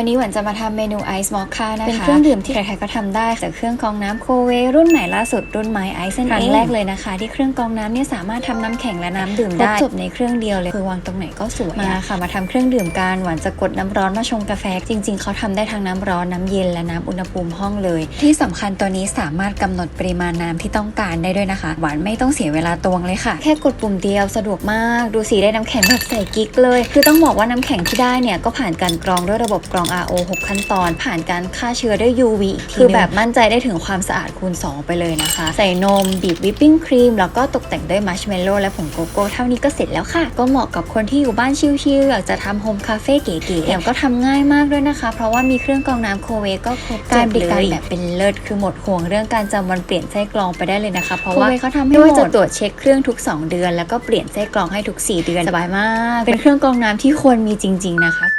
วันนี้หวันจะมาทำเมนูไอซ์มอคค่านะคะเป็นเครื่องดื่มที่ใครๆก็ทำได้จากเครื่องกรองน้ำโคเวรุ่นใหม่ล่าสุดรุ่นไม้ไอซ์นั่นเองครั้งแรกเลยนะคะ ที่เครื่องกรองน้ำเนี่ยสามารถทำน้ำแข็งและน้ำดื่มได้ครบจบในเครื่องเดียวเลยคือวางตรงไหนก็สวยมาค่ะมาทำเครื่องดื่มกันหวานจะกดน้ำร้อนมาชงกาแฟ จริง ๆเขาทำได้ทั้งน้ำร้อนน้ำเย็นและน้ำอุณหภูมิห้องเลย ที่สำคัญตัวนี้สามารถกำหนดปริมาณน้ำที่ต้องการได้ด้วยนะคะ หวานไม่ต้องเสียเวลาตวงเลยค่ะ แค่กดปุ่มเดียวสะดวกมาก ดูสีได้น้ำแข็งแบบใส่กิ๊กเลย คือต้องบอกว่าน้ำแข็งที่ได้เนี่ยก็ผ่านการกรองด้วยระบบกรอง RO 6 ขั้นตอน ผ่านการฆ่าเชื้อด้วย UV อีกทีคือแบบมั่นใจได้ถึงความสะอาดคูณ 2 ไปเลยนะคะ ใส่นม บีบวิปปิ้งครีม แล้วก็ตกแต่งด้วยมัชเมลโล่และผงโกโก้เท่านี้ก็เสร็จแล้วค่ะ ก็เหมาะกับคนที่อยู่บ้านชิลๆอยากจะทำโฮมคาเฟ่เก๋ๆแถมก็ทำง่ายมากด้วยนะคะ เพราะว่ามีเครื่องกรองน้ำโคเวก็ครบการบริการแบบเป็นเลิศคือหมดห่วงเรื่องการจำวันเปลี่ยนไส้กรองไปได้เลยนะคะ เพราะว่าเขาทำให้ว่าจะตรวจเช็คเครื่องทุก 2 เดือน แล้วก็เปลี่ยนไส้กรองให้ทุก 4 เดือนสบายมาก เป็นเครื่องกรองน้ำที่ควรมีจริง ๆ นะคะ